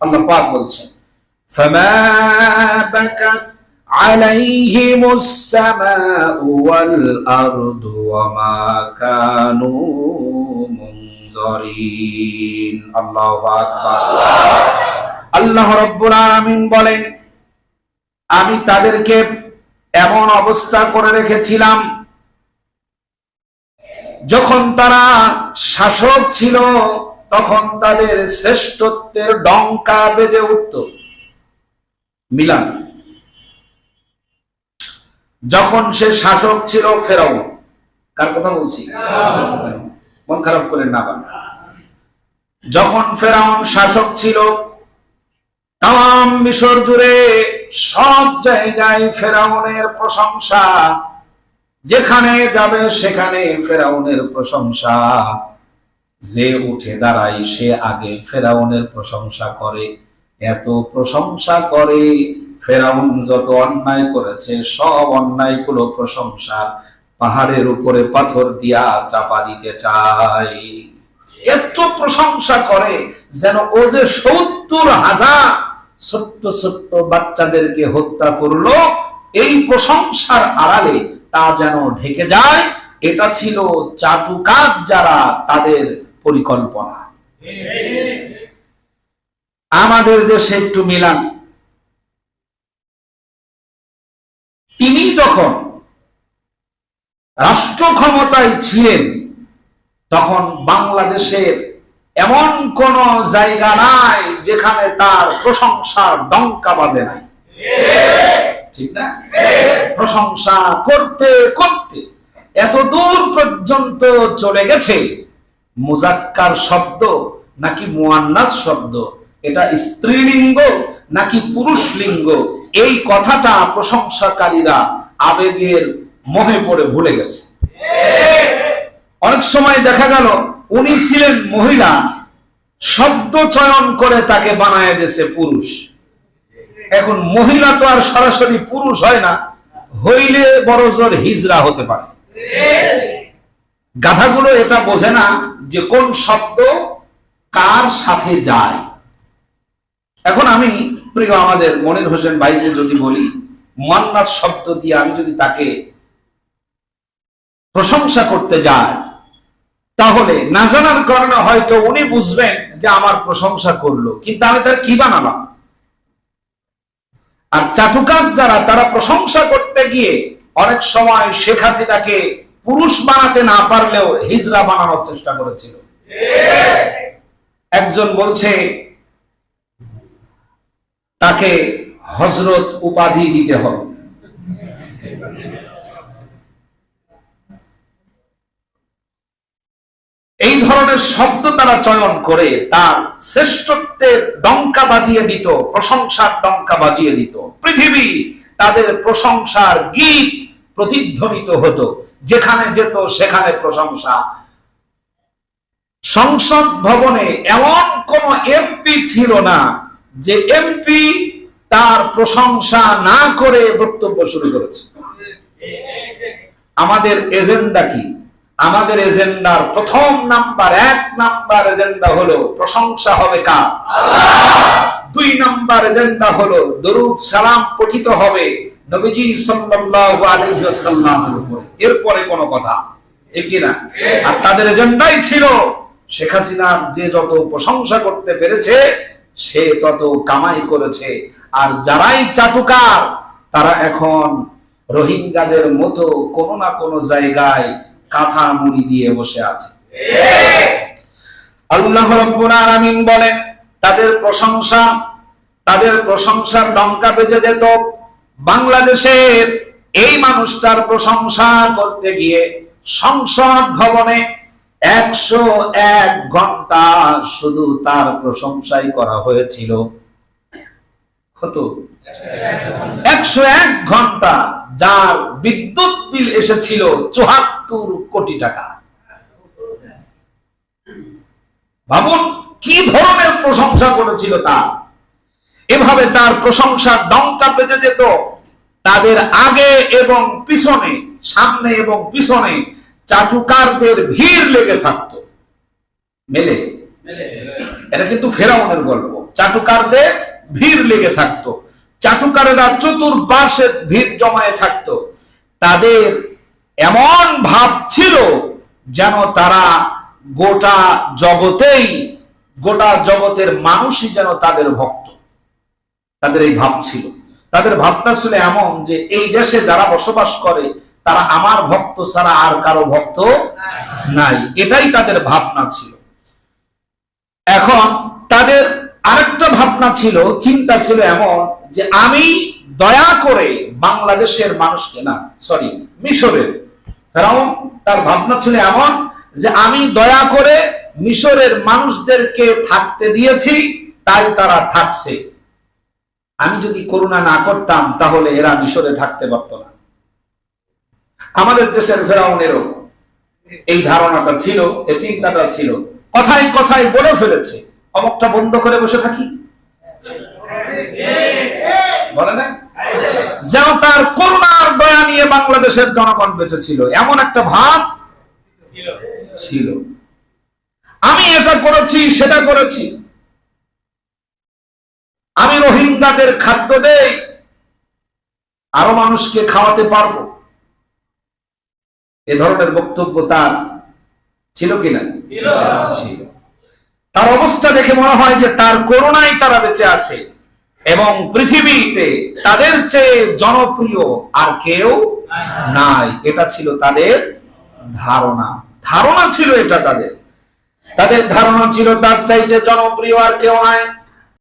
আল্লাহ পাক বলছেন فما بكت عليهم السماء والأرض وما كانوا منظرين الله أكبر আল্লাহ রব্বুল আলামিন বলেন আমি তাদেরকে এমন অবস্থা করে রেখেছিলাম যখন তারা শাসক ছিল তখন তাদের শ্রেষ্ঠত্বের ডঙ্কা বেজে উঠত। মিলান। যখন সে শাসক ছিল ফেরাও কার কথা বলছি? মন খারাপ করে না বান যখন ফেরাউন শাসক ছিল, তাম মিশর জুড়ে সব জায়গায় ফেরাউনের প্রশংসা, যেখানে যাবে সেখানে ফেরাউনের প্রশংসা। যে উঠে দাঁড়ায় সে আগে ফেরাউনের প্রশংসা করে। এত প্রশংসা করে ফেরাউন যত অন্যায় করেছে, সব অন্যায়গুলো প্রশংসার পাহাড়ের উপরে পাথর দিয়া চাপা দিতে চায়। এত প্রশংসা করে যেন ও যে সত্তর হাজার ছোট্ট ছোট্ট বাচ্চাদেরকে হত্যা করল, এই প্রশংসার আড়ালে তা যেন ঢেকে যায়। এটা ছিল চাটুকার যারা তাদের পরিকল্পনা। আমাদের দেশে একটু মিলান। তিনি যখন রাষ্ট্র ক্ষমতায় ছিলেন, তখন বাংলাদেশের এমন কোন জায়গা নাই যেখানে তার প্রশংসার ডঙ্কা বাজে নাই। ঠিক না? প্রশংসা করতে করতে এত দূর পর্যন্ত চলে গেছে। মুজাক্কার শব্দ নাকি মুয়ান্নাস শব্দ? এটা স্ত্রীলিঙ্গ নাকি পুরুষ লিঙ্গ এই কথাটা প্রশংসাকারীরা আবেগের মোহে পড়ে ভুলে গেছে। অনেক সময় দেখা গেল, উনি ছিলেন মহিলা, শব্দ চয়ন করে তাকে বানায় দিয়েছে পুরুষ। এখন মহিলা তো আর সরাসরি পুরুষ হয় না, হইলে বড় জোর হিজরা হতে পারে। গাধাগুলো এটা বোঝে না যে কোন শব্দ কার সাথে যায়। এখন আমি, প্রিয় আমাদের মনির হোসেন ভাইকে যদি বলি মোয়ান্নাস শব্দ দিয়ে আমি যদি তাকে প্রশংসা করতে যায় তাহলে না জানার কারণে হয়তো উনি বুঝবেন যে আমার প্রশংসা করল, কিন্তু আমি তার কি বানালাম? আর চাটুকার যারা, তারা প্রশংসা করতে গিয়ে অনেক সময় শেখ হাসিনাকে পুরুষ বানাতে না পারলেও হিজরা বানানোর চেষ্টা করেছিল। একজন বলছে, তাকে হজরত উপাধি দিতে হবে। এই ধরনের শব্দ তারা চয়ন করে, তার শ্রেষ্ঠত্বের ডঙ্কা বাজিয়ে দিত, প্রশংসার ডঙ্কা বাজিয়ে দিত। পৃথিবী তাদের প্রশংসার গীত প্রতিধ্বনিত হতো। যেখানে যেত, সেখানে প্রশংসা। সংসদ ভবনে এমন কোন এমপি ছিল না যে এমপি তার প্রশংসা না করে বক্তব্য শুরু করেছে। আমাদের এজেন্ডা কি? আমাদের এজেন্ডার প্রথম নাম্বার, এক নাম্বার এজেন্ডা হলো প্রশংসা হবে কার? দুই নাম্বার এজেন্ডা হলো দরুদ সালাম পঠিত হবে নবীজি সাল্লাল্লাহু আলাইহি ওয়াসাল্লামের উপরে। এরপরে কোনো কথা ঠিক কি না আর তাদের এজেন্ডাই ছিল শেখ হাসিনার যে যত প্রশংসা করতে পেরেছে সে তত কামাই করেছে। আর যারাই চাটুকার তারা এখন রোহিঙ্গাদের মতো কোনো না কোনো জায়গায় কাঁথা মুড়ি দিয়ে বসে আছে। আল্লাহ রব্বুল আলামিন বলেন তাদের প্রশংসা তাদের প্রশংসার ডঙ্কা বেজে যেত বাংলাদেশের এই মানুষটার প্রশংসা করতে গিয়ে সংসদ ভবনে একশো এক ঘণ্টা শুধু তার প্রশংসাই করা হয়েছিল। কত? একশো এক ঘণ্টা, যার বিদ্যুৎ বিল এসেছিল চুহাত্তর কোটি টাকা। ভাবুন, কি ধরনের প্রশংসা করেছিল তা এভাবে তার প্রশংসা ডঙ্কা বেজে যেত। তাদের আগে এবং পিছনে সামনে এবং পিছনে চাটুকারদের ভিড় লেগে থাকতো। মেলে? এটা কিন্তু ফেরাউনের গল্প। চাটুকারদের ভিড় লেগে থাকতো। চাটুকারেরা চতুর্পাশে ভিড় জমায়ে থাকতো। তাদের এমন ভাব ছিল যেন তারা গোটা জগতেই গোটা জগতের মানুষই যেন তাদের ভক্ত। তাদের এই ভাব ছিল। তাদের ভাবনা ছিল এমন যে এই দেশে যারা বসবাস করে, তারা আমার ভক্ত ছাড়া আর কারও ভক্ত নাই। এটাই তাদের ভাবনা ছিল। এখন তাদের আরেকটা ভাবনা ছিল, চিন্তা ছিল এমন যে আমি দয়া করে বাংলাদেশের মানুষকে না সরি মিশরের, কারণ তার ভাবনা ছিল এমন যে আমি দয়া করে মিশরের মানুষদেরকে থাকতে দিয়েছি, তাই তারা থাকছে। আমি যদি করুণা না করতাম, তাহলে এরা মিশরে থাকতে পারত না। আমাদের দেশের ফেরাউনেরও এই ধারণাটা ছিল, এই চিন্তাটা ছিল। কথাই কথাই বলে ফেলেছে, অমকটা বন্ধ করে বসে থাকি। বলে না? যেন তার করুণার দয়া নিয়ে বাংলাদেশের জনগণ বেঁচে ছিল এমন একটা ভাব ছিল। আমি এটা করেছি, সেটা করেছি। আমি রোহিঙ্গাদের খাদ্য দেই আরও মানুষকে খাওয়াতে পারব। এ ধরনের বক্তব্য তার ছিল কিনা ছিল। তার অবস্থা দেখে মনে হয় যে তার করোনায় তারা বেঁচে আছে এবং পৃথিবীতে তাদের চেয়ে জনপ্রিয় আর কেউ নাই। এটা ছিল তাদের ধারণা। ধারণা ছিল এটা তাদের। তাদের ধারণা ছিল তার চাইতে জনপ্রিয় আর কেউ নাই।